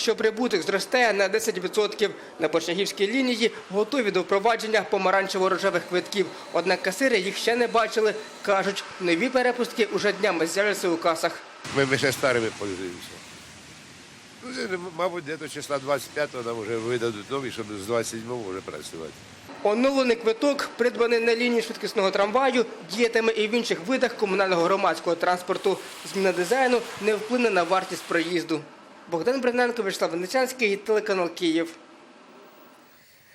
що прибуток зростає на 10%. На Борщагівській лінії готові до впровадження помаранчево-рожевих квитків. Однак касири їх ще не бачили. Кажуть, нові перепустки уже днями з'являться у касах. Ми, ми ще старими пользуємося. Ну, мабуть, десь числа 25-го нам вже видадуть нові, щоб з 27-го вже працювати. Оновлений квиток, придбаний на лінії швидкісного трамваю, діятиме і в інших видах комунального громадського транспорту. Зміна дизайну не вплине на вартість проїзду. Богдан Бриненко, Вячеслав Венечанський, телеканал Київ.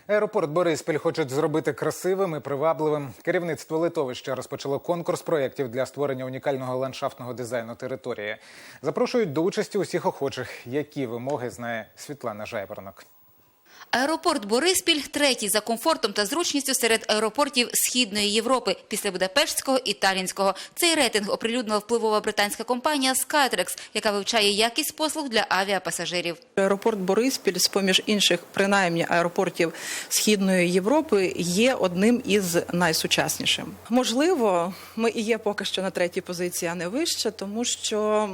Аеропорт Бориспіль хочуть зробити красивим і привабливим. Керівництво литовища розпочало конкурс проєктів для створення унікального ландшафтного дизайну території. Запрошують до участі усіх охочих. Які вимоги знає Світлана Жайворонок. Аеропорт Бориспіль третій за комфортом та зручністю серед аеропортів Східної Європи після Будапештського і Талінського. Цей рейтинг оприлюднила впливова британська компанія Skytrax, яка вивчає якість послуг для авіапасажирів. Аеропорт Бориспіль, з поміж інших, принаймні аеропортів Східної Європи, є одним із найсучаснішим. Можливо, ми і є поки що на третій позиції, а не вище, тому що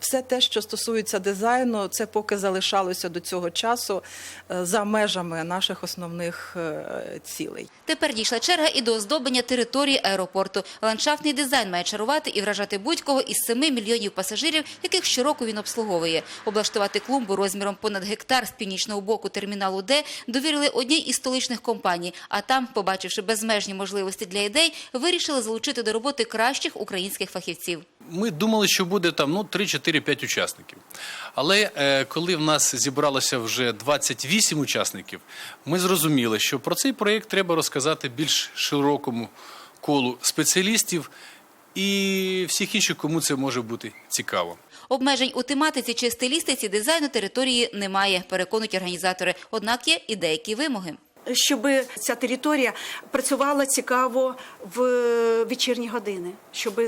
все те, що стосується дизайну, це поки залишалося до цього часу за межами наших основних е, цілей. Тепер дійшла черга і до оздоблення території аеропорту. Ландшафтний дизайн має чарувати і вражати будь-кого із 7 мільйонів пасажирів, яких щороку він обслуговує. Облаштувати клумбу розміром понад гектар з північного боку терміналу Д довірили одній із столичних компаній. А там, побачивши безмежні можливості для ідей, вирішили залучити до роботи кращих українських фахівців. Ми думали, що буде там ну 3-4-5 учасників. Але е, коли в нас зібралося вже 28 учасників, ми зрозуміли, що про цей проєкт треба розказати більш широкому колу спеціалістів і всіх інших, кому це може бути цікаво. Обмежень у тематиці чи стилістиці дизайну території немає, переконують організатори. Однак є і деякі вимоги. Щоб ця територія працювала цікаво в вечірні години, щоб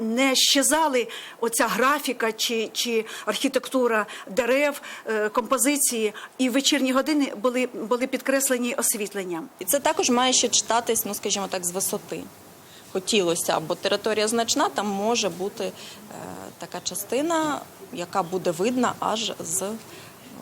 не щезали оця графіка чи, чи архітектура дерев, е, композиції, і в вечірні години були, були підкреслені освітленням. І це також має ще читатись, ну скажімо так, з висоти. Хотілося, бо територія значна, там може бути е, така частина, яка буде видна аж з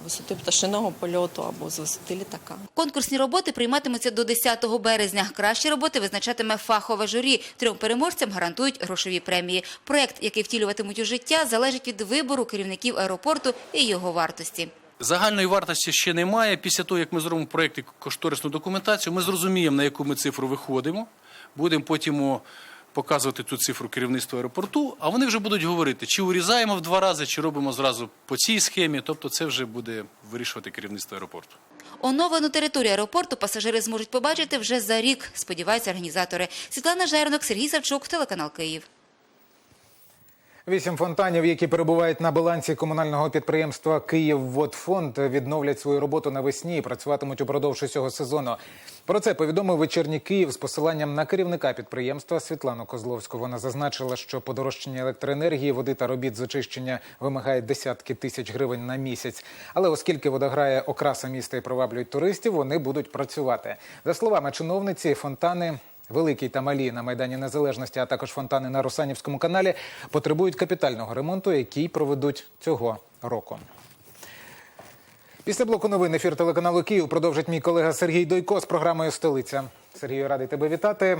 висоти пташиного польоту або з висоти літака. Конкурсні роботи прийматимуться до 10 березня. Кращі роботи визначатиме фахове журі. Трьом переможцям гарантують грошові премії. Проект, який втілюватимуть у життя, залежить від вибору керівників аеропорту і його вартості. Загальної вартості ще немає. Після того, як ми зробимо проєкт і кошторисну документацію, ми зрозуміємо, на яку ми цифру виходимо. Будемо потім показувати ту цифру керівництву аеропорту, а вони вже будуть говорити, чи урізаємо в два рази, чи робимо зразу по цій схемі. Тобто це вже буде вирішувати керівництво аеропорту. Оновлену територію аеропорту пасажири зможуть побачити вже за рік, сподіваються організатори. Світлана Жернок, Сергій Савчук, телеканал Київ. Вісім фонтанів, які перебувають на балансі комунального підприємства «Київводфонд», відновлять свою роботу навесні і працюватимуть упродовж усього сезону. Про це повідомив вечірній Київ з посиланням на керівника підприємства Світлану Козловську. Вона зазначила, що подорожчання електроенергії, води та робіт з очищення вимагає десятки тисяч гривень на місяць. Але оскільки вода грає окраса міста і приваблюють туристів, вони будуть працювати. За словами чиновниці, фонтани Великий та малі на Майдані Незалежності, а також фонтани на Русанівському каналі потребують капітального ремонту, який проведуть цього року. Після блоку новин ефір телеканалу Київ продовжить мій колега Сергій Дойко з програмою Столиця. Сергію, радий тебе вітати.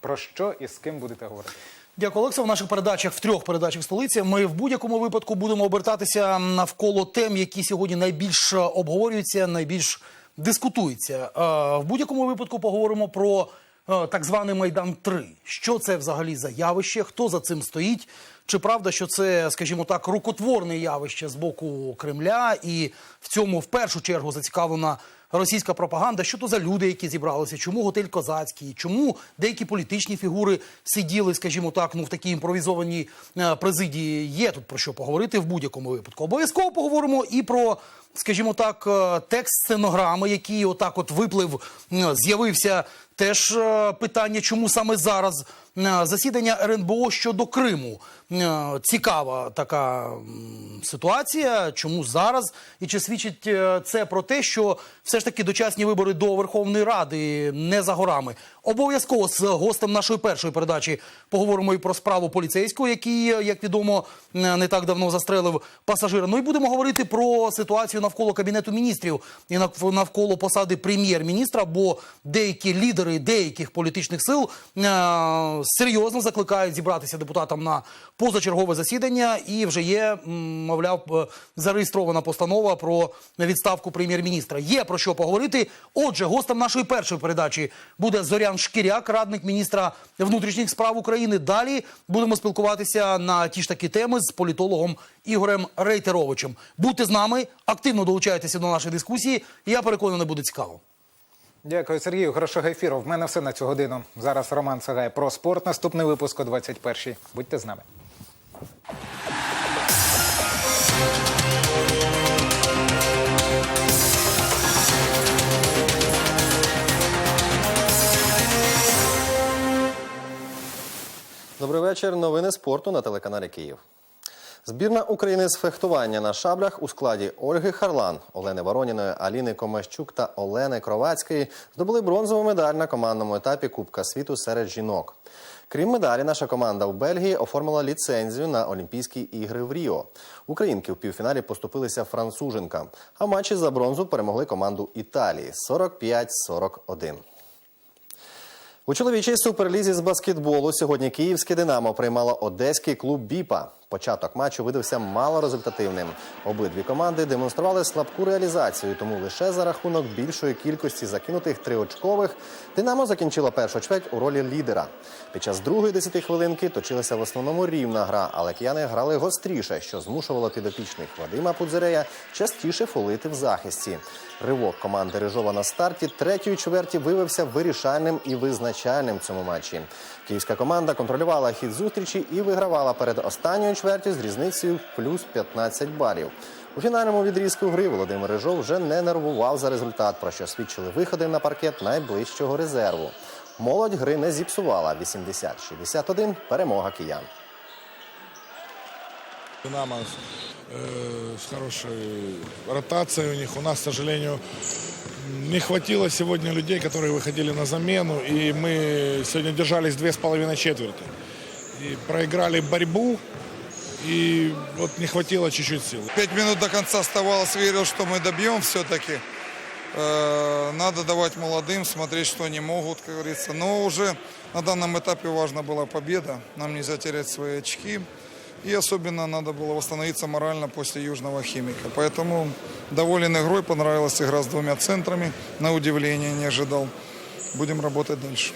Про що і з ким будете говорити? Дякую, Олекса. В наших передачах в трьох передачах столиці ми в будь-якому випадку будемо обертатися навколо тем, які сьогодні найбільш обговорюються, найбільш дискутуються. Е, В будь-якому випадку поговоримо про так званий майдан 3 Що це взагалі за явище? Хто за цим стоїть? Чи правда, що це, скажімо так, рукотворне явище з боку Кремля, і в цьому в першу чергу зацікавлена російська пропаганда? Що то за люди, які зібралися? Чому готель Козацький? Чому деякі політичні фігури сиділи, скажімо так, ну в такій імпровізованій е, президії? Є тут про що поговорити в будь-якому випадку. Обов'язково поговоримо і про. Скажімо так, е, текст стенограми, який отак от виплив, з'явився теж е, питання, чому саме зараз засідання РНБО щодо Криму. Е, Цікава така ситуація. Чому зараз? І чи свідчить е, це про те, що все ж таки дочасні вибори до Верховної Ради не за горами? Обов'язково з гостем нашої першої передачі поговоримо і про справу поліцейського, який, як відомо, не так давно застрелив пасажира. Ну і будемо говорити про ситуацію навколо кабінету міністрів і навколо посади прем'єр-міністра, бо деякі лідери деяких політичних сил е, серйозно закликають зібратися депутатам на позачергове засідання, і вже є, мовляв, е, зареєстрована постанова про відставку прем'єр-міністра. Є про що поговорити. Отже, гостем нашої першої передачі буде Зорян Шкіряк, радник міністра внутрішніх справ України. Далі будемо спілкуватися на ті ж такі теми з політологом Ігорем Рейтеровичем. Будьте з нами, активно долучайтеся до нашої дискусії. Я переконаний, буде цікаво. Дякую, Сергію. Хорошого ефіру. В мене все на цю годину. Зараз Роман Сагай про спорт. Наступний випуск о 21-й. Будьте з нами. Добрий вечір. Новини спорту на телеканалі Київ. Збірна України з фехтування на шаблях у складі Ольги Харлан, Олени Вороніної, Аліни Комащук та Олени Кровацької здобули бронзову медаль на командному етапі Кубка світу серед жінок. Крім медалі, наша команда в Бельгії оформила ліцензію на Олімпійські ігри в Ріо. Українки в півфіналі поступилися француженкам, а в матчі за бронзу перемогли команду Італії 45-41. У чоловічій суперлізі з баскетболу сьогодні київське Динамо приймало одеський клуб Біпа. Початок матчу видався малорезультативним. Обидві команди демонстрували слабку реалізацію, тому лише за рахунок більшої кількості закинутих триочкових Динамо закінчило першу чверть у ролі лідера. Під час другої десятихвилинки точилася в основному рівна гра, але кияни грали гостріше, що змушувало підопічних Вадима Пудзерея частіше фолити в захисті. Ривок команди Рижова на старті третьої чверті виявився вирішальним і визначальним в цьому матчі. Київська команда контролювала хід зустрічі і вигравала перед останньою чвертю з різницею плюс 15 балів. У фінальному відрізку гри Володимир Рижов вже не нервував за результат, про що свідчили виходи на паркет найближчого резерву. Молодь гри не зіпсувала 80-61 перемога киян. Динамо с хорошей ротацией у них. У нас, к сожалению, не хватило сегодня людей, которые выходили на замену. И мы сегодня держались две с половиной четверти. И проиграли борьбу. И вот не хватило чуть-чуть сил. Пять минут до конца оставалось, верил, что мы добьем все-таки. Э, Надо давать молодым, смотреть, что они могут, как говорится. Но уже на данном этапе важна была победа. Нам нельзя терять свои очки. И особенно надо было восстановиться морально после Южного Химика. Поэтому доволен игрой, понравилась игра с двумя центрами. На удивление не ожидал. Будем работать дальше.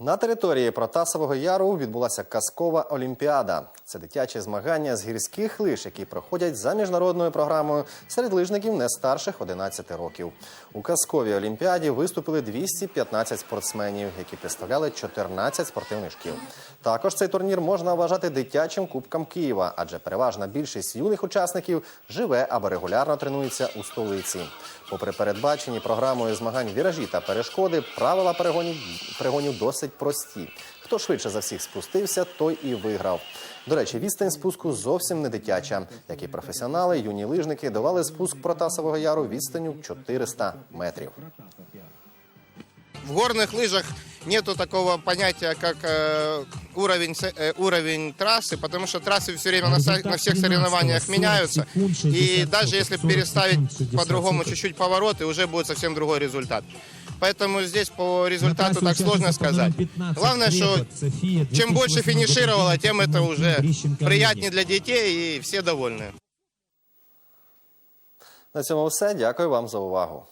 На території Протасового Яру відбулася казкова олімпіада. Це дитячі змагання з гірських лиж, які проходять за міжнародною програмою серед лижників не старших 11 років. У казковій олімпіаді виступили 215 спортсменів, які представляли 14 спортивних шкіл. Також цей турнір можна вважати дитячим кубком Києва, адже переважна більшість юних учасників живе або регулярно тренується у столиці. Попри передбачені програмою змагань віражі та перешкоди, правила перегонів, перегонів досить прості. Хто швидше за всіх спустився, той і виграв. До речі, відстань спуску зовсім не дитяча. Як і професіонали, юні лижники давали спуск Протасового яру відстанню 400 метрів. В горных лыжах нету такого понятия, как э, уровень, с- э, уровень трассы, потому что трассы все время на, са- на всех соревнованиях меняются. И даже если переставить по-другому чуть-чуть повороты, уже будет совсем другой результат. Поэтому здесь по результату так сложно сказать. Главное, что чем больше финишировало, тем это уже приятнее для детей и все довольны. На цьому все. Дякую вам за увагу.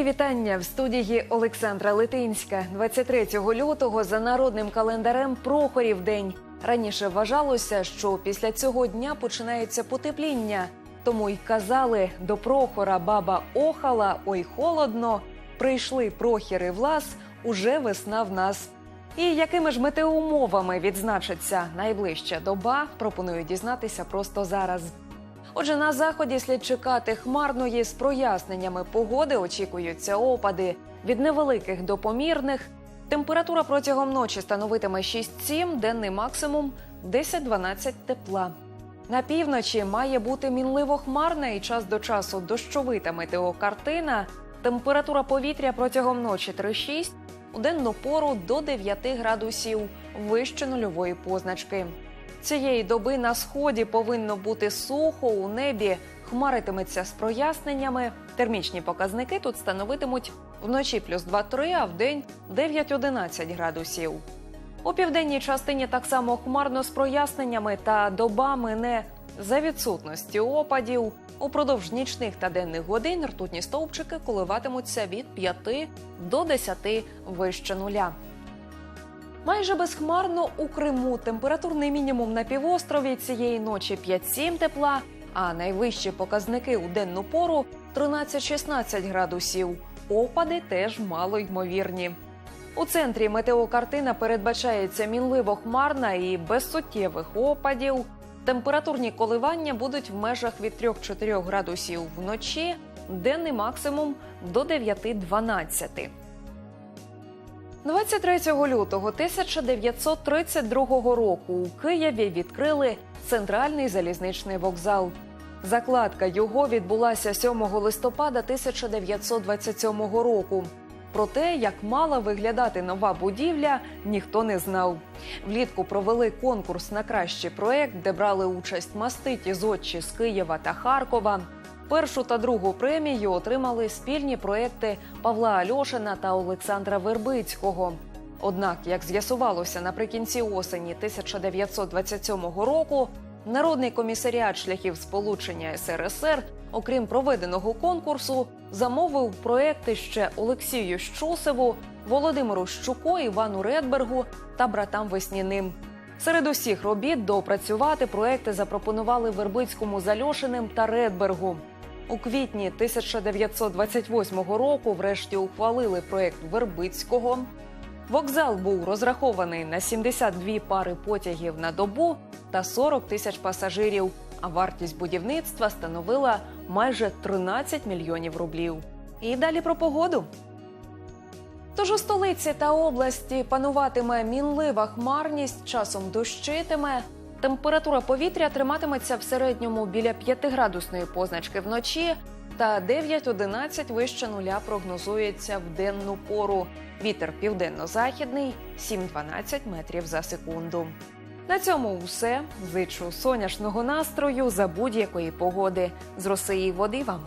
Вітання в студії Олександра Литинська. 23 лютого за народним календарем Прохорів день. Раніше вважалося, що після цього дня починається потепління. Тому й казали до Прохора баба охала, ой холодно. Прийшли прохіри в лас, уже весна в нас. І якими ж метеоумовами відзначиться найближча доба, пропоную дізнатися просто зараз. Отже, на заході слід чекати хмарної з проясненнями погоди. Очікуються опади від невеликих до помірних. Температура протягом ночі становитиме 6-7, денний максимум 10-12 тепла. На півночі має бути мінливо хмарна і час до часу дощовита метеокартина. Температура повітря протягом ночі 3-6, у денну пору до 9 градусів вище нульової позначки. Цієї доби на сході повинно бути сухо у небі, хмаритиметься з проясненнями. Термічні показники тут становитимуть вночі плюс 2-3, а вдень 9-11 градусів. У південній частині так само хмарно з проясненнями та доба мине за відсутності опадів. Упродовж нічних та денних годин ртутні стовпчики коливатимуться від 5 до 10 вище нуля. Майже безхмарно у Криму температурний мінімум на півострові цієї ночі 5-7 тепла, а найвищі показники у денну пору 13-16 градусів. Опади теж мало ймовірні. У центрі метеокартина передбачається мінливо хмарна і без суттєвих опадів. Температурні коливання будуть в межах від 3-4 градусів вночі, денний максимум до 9-12. 23 лютого 1932 року у Києві відкрили центральний залізничний вокзал. Закладка його відбулася 7 листопада 1927 року. Про те, як мала виглядати нова будівля, ніхто не знав. Влітку провели конкурс на кращий проект, де брали участь маститі зодчі з Києва та Харкова. Першу та другу премію отримали спільні проекти Павла Альошина та Олександра Вербицького. Однак, як з'ясувалося наприкінці осені 1927 року, Народний комісаріат шляхів сполучення СРСР, окрім проведеного конкурсу, замовив проекти ще Олексію Щусеву, Володимиру Щуко, Івану Редбергу та братам Весняним. Серед усіх робіт доопрацювати проекти запропонували Вербицькому з Альошиним та Редбергу. У квітні 1928 року врешті ухвалили проект Вербицького. Вокзал був розрахований на 72 пари потягів на добу та 40 тисяч пасажирів, а вартість будівництва становила майже 13 мільйонів рублів. І далі про погоду. Тож у столиці та області пануватиме мінлива хмарність, часом дощитиме. Температура повітря триматиметься в середньому біля 5-градусної позначки вночі та 9-11 вище нуля прогнозується в денну пору. Вітер південно-західний 7-12 метрів за секунду. На цьому все. Зичу сонячного настрою за будь-якої погоди. З Росії води вам.